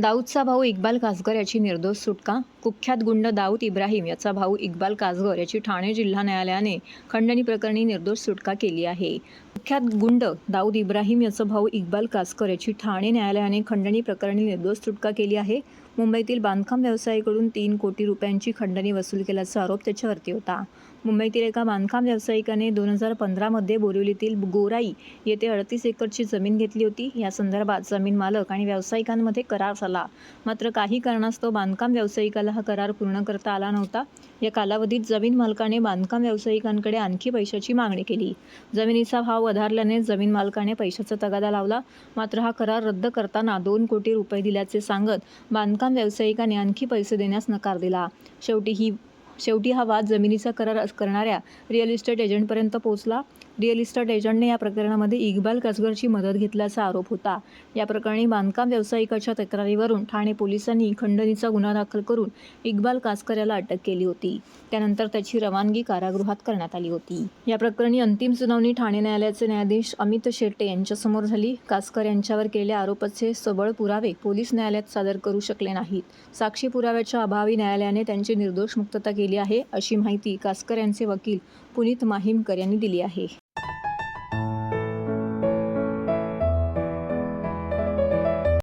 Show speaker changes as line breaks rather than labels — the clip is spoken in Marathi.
दाऊदचा भाऊ इक्बाल कासगर याची निर्दोष सुटका? कुख्यात गुंड दाऊद इब्राहिम याचा भाऊ इक्बाल कासगर याची ठाणे जिल्हा न्यायालयाने खंडणी प्रकरणी निर्दोष सुटका केली आहे. कुख्यात गुंड दाऊद इब्राहिम याचा भाऊ इक्बाल कासकर याची ठाणे न्यायालयाने खंडणी प्रकरणी निर्दोष सुटका केली आहे. मुंबईतील बांधकाम व्यवसायाकडून तीन कोटी रुपयांची खंडणी वसूल केल्याचा आरोप त्याच्यावरती होता. मुंबईतील एका बांधकाम व्यावसायिकाने दोन हजार पंधरामध्ये बोरिवलीतील गोराई येथे अडतीस एकरची जमीन घेतली होती. या संदर्भात जमीन मालक आणि व्यावसायिकांमध्ये करार झाला. मात्र काही कारणास्तव बांधकाम व्यावसायिकाला हा करार पूर्ण करता आला नव्हता. या कालावधीत जमीन मालकाने बांधकाम व्यावसायिकांकडे आणखी पैशाची मागणी केली. जमिनीचा भाव वधारल्याने जमीन मालकाने पैशाचा तगादा लावला. मात्र हा करार रद्द करताना दोन कोटी रुपये दिल्याचे सांगत बांधकाम व्यावसायिकाने आणखी पैसे देण्यास नकार दिला. शेवटी ही शेवटी हा वाद जमिनीचा करार करणाऱ्या रिअल इस्टेट एजंटपर्यंत पोहोचला. रिअल इस्टेट एजंटने या प्रकरणामध्ये इक्बाल कसगरची मदत घेतल्याचा आरोप होता. या प्रकरणी बांधकाम व्यावसायिकाच्या तक्रारीवरून ठाणे पोलिसांनी खंडणीचा गुन्हा दाखल करून इक्बाल कासकर याला अटक केली होती. त्यानंतर त्याची रवानगी कारागृहात करण्यात आली होती. या प्रकरणी अंतिम सुनावणी ठाणे न्यायालयाचे न्यायाधीश अमित शेट्टे यांच्यासमोर झाली. कासकर यांच्यावर केलेल्या आरोपाचे सबळ पुरावे पोलीस न्यायालयात सादर करू शकले नाहीत. साक्षी पुराव्याच्या अभावी न्यायालयाने त्यांची निर्दोष मुक्तता केली आहे अशी माहिती कासकर यांचे वकील पुनीत माहीमकर यांनी दिली आहे.